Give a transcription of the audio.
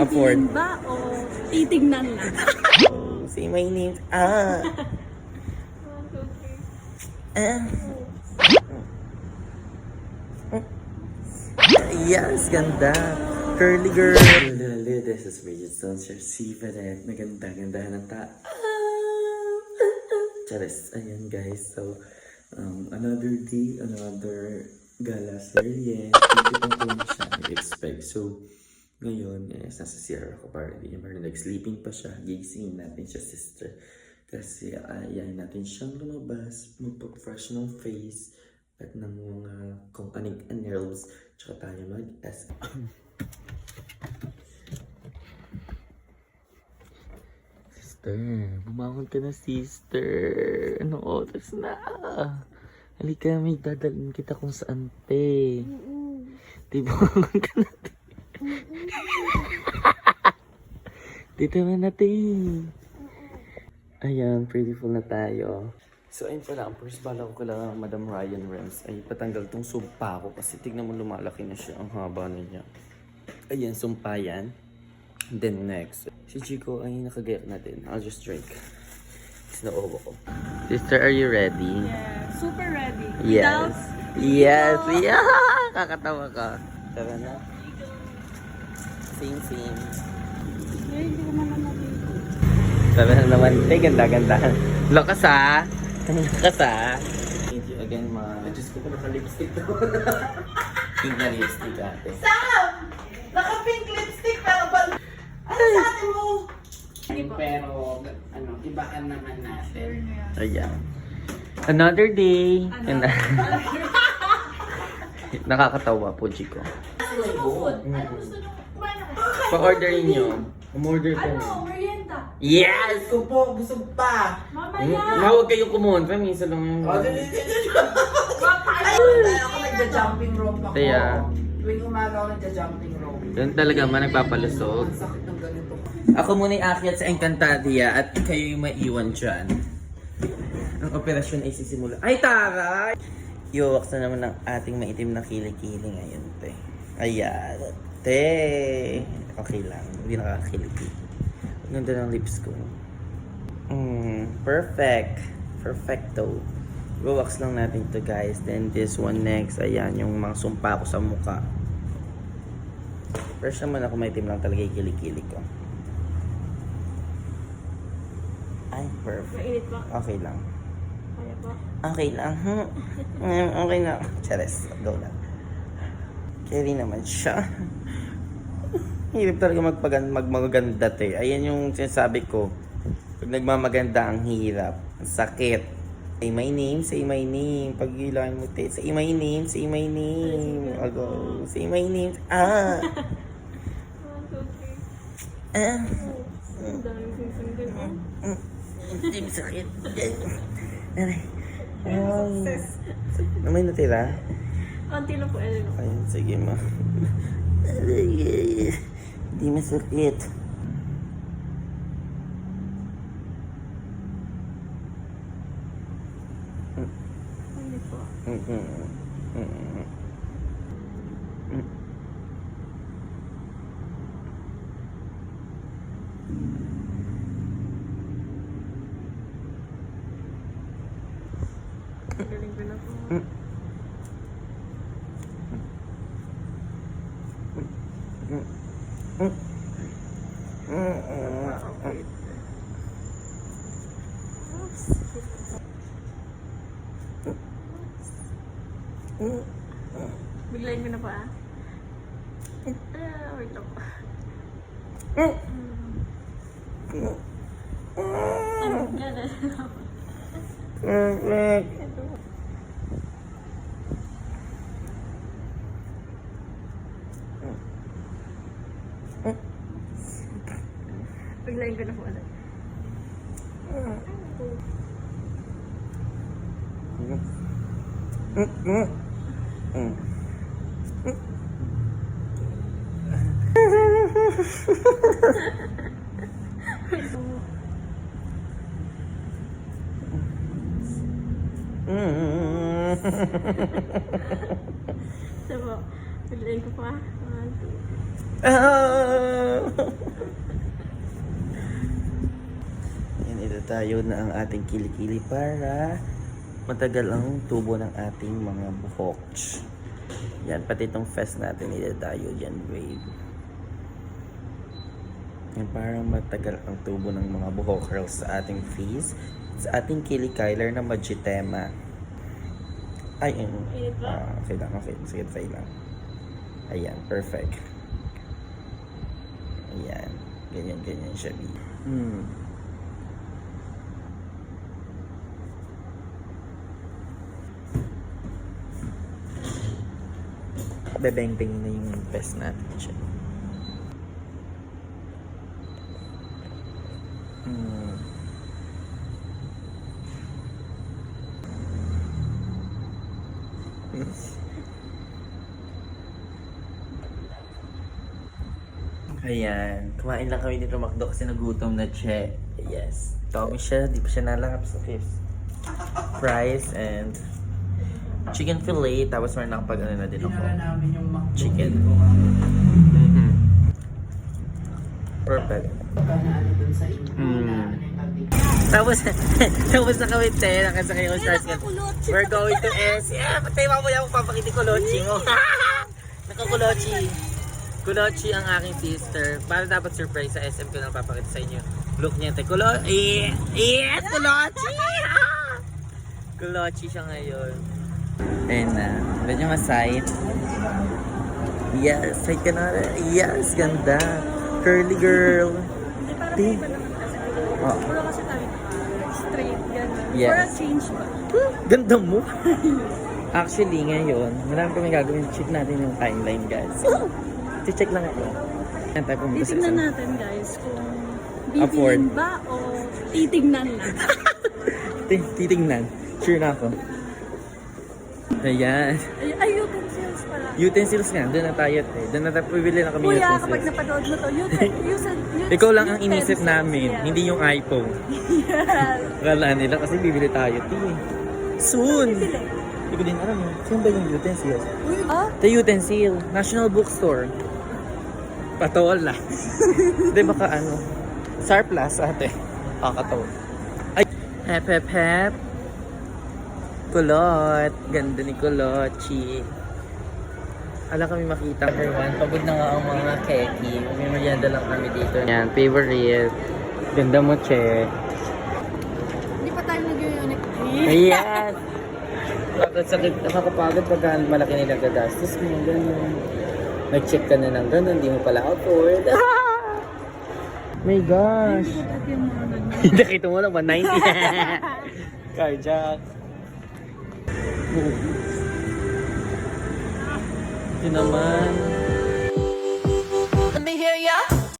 afford. Ba o titignan lang? Say my name. Ah. Ah. Yes, ganda. Curly girl. Lalo, this is Bridget Stone, Sir Sivaret. Naganda, ganda ng ta. Charis. Ayan, guys. So, um, another day, another gala serye. Hindi ko pa kung siya expect. So, ngayon, eh, nasa CR ako para hindi niya marinig. Sleeping pa siya. Gisingin natin siya, sister. Kasi ayayin natin siyang lumabas, magpa-fresh ng face, at ng mga kung aning nerves, tsaka tayo mag-S. sister, bumangon ka na, sister. Anong oras na? Halika, may dadalhin kita kung saan, te. Di bumangon ka na, te. Dito na natin. Ayan, prettyful na tayo. So, ayun pala, ang first bala ko kailangan ng Madam Ryan Rems ay patanggal tong sumpa ko kasi tignan mo lumalaki na siya. Ang haba na niya. Ayan, sumpa yan. Then next, si Chico ay nakagayak natin. I'll just drink. Kasi nauubo ko. Sister, are you ready? Yeah, super ready. Yes. Without Yes. Yeah. Kakatawa ka. Tara na. Same, same. Sabi na naman, eh, ganda-ganda. Lakas ah. Lakas ah. Thank you again, ma. Diyos ko pa naka-lipstick to. Pink na lipstick ate. Sam! Naka-pink lipstick pero ba... Ano sa atin mo? Pero, ano, ibaan naman natin. Ayan. Another day. And, Nakakatawa po, Chico. Food. Ano gusto kayo? Pa-orderin nyo. Umorder ka Ano? Merienda. Yes! Ko po, busog pa. Mamaya. Huwag kayong kumontra. Minsan lang yung... O, dali, dali, dali. Ay, ako nagja-jumping rope ako. Kaya? Tuwing umaga ako nagja-jumping rope. Yan talaga man nagpapalusog. Ang sakit ng ganito. Ako muna yung akyat sa Encantadia at kayo yung maiwan dyan. Ang operasyon ay sisimula. Ay, taray! Iwawak na naman ng ating maitim na kilikili ngayon, te. Ayan, te. Okay lang, hindi nakakiliki. Ang ganda ng lips ko. Mm, perfect. Perfecto. Iwawax lang natin to guys. Then this one next. Ayan, yung mga sumpa ko sa mukha. First naman ako maitim lang talaga yung kilikili ko. Ay, perfect. Mainit ba? Okay lang. Kaya ba? Okay lang. Hmm. Mm, Okay na. Chares. Go lang. Carry naman siya. Hirap talaga magpagan magmaganda te. Ayan yung sinasabi ko. Pag nagmamaganda ang hirap. Ang sakit. Say my name, say my name. Pag ilan mo te, say my name, say my name. Ago, say my name. Ah! Ah! Ang daming sisundan. Hindi masakit. Aray. Ay. Na may natira? Konti lang po. Ano? Ayun, sige ma. Aray. Hindi masakit. Hindi po. Galing ko na po. Biglayin ko na po ah. Ah, wait lang po. Ano? Ganun. Perfect. Biglayin ko na po ulit. Mm. Mm. Sabo, piliin ko pa. Ah! Yan, ito tayo na ang ating kilikili para matagal ang tubo ng ating mga buhok. Yan, pati itong fest natin idadayo dyan, babe. Yan, para matagal ang tubo ng mga buhok curls sa ating face. Sa ating kilikyler na magitema. Ay? Init ba? Ah, okay lang, okay. Sige, try lang. Ayan, perfect. Ayan. Ganyan, ganyan siya, B. Hmm. Bebeng-beng na yung best natin siya. Hmm. Ayan. Kumain lang kami dito Macdo kasi nagutom na siya. Yes. Tommy siya. Di pa siya nalangap sa fifth. Fries and chicken fillet. Tapos meron nakapag ano na din ako. Chicken. Mm-hmm. Mhm. Perfect. Mm. Tapos, tapos na kami, te. Nakasakay ko sa Scarlet. We're going to SM. Patay mo mo yung papakiti ko, Lochi mo. Nakakulochi. Kulochi ang aking sister. Para dapat surprise sa SM ko nang papakita sa inyo. Look niya, te. Kulo... Eh, yes, Kulochi! Kulochi siya ngayon. Ayun na. Medyo masayit. Yes, ka na. Yes, ganda. Curly girl. Hindi, parang. Oh. Puro kasi tayo straight, gano'n. Yes. For a change ba? Ganda mo. Actually, ngayon, marami kami gagawin. Check natin yung timeline, guys. check lang ako. Titignan natin guys kung bibilin ba o titignan lang. Ti- Titingnan. Sure na ako. Ayan. Ay, ay utensils pala. Utensils nga. Doon na tayo. Eh. Doon na tayo. Pibili na kami Kuya, utensils. kapag napanood mo to, uten- uten- uten- Ikaw lang ang inisip utensils, namin. yeah. Hindi yung iPhone. Yeah. Akala nila kasi bibili tayo. Ti. Soon. Bibili. Hindi ko din alam. eh. Saan ba yung utensils? Ah? The utensil. National Bookstore. Patola. Hindi baka ano. Surplus ate. Kakataw. Ay. Hep hep hep. Kulot. Ganda ni Kulochi. Ala kami makita. Everyone, pagod na nga ang mga keki. May merienda lang kami dito. Yan, favorite. Ganda mo, Che. Hindi pa tayo nag-unit. Ayan! Bakit sakit, nakakapagod pagka malaki nila gagastos mo, gano'n. Nag-check ka na ng gano'n, hindi mo pala afford. My gosh! Nakita mo lang, 190. Carjack. Ito naman. Let me hear ya.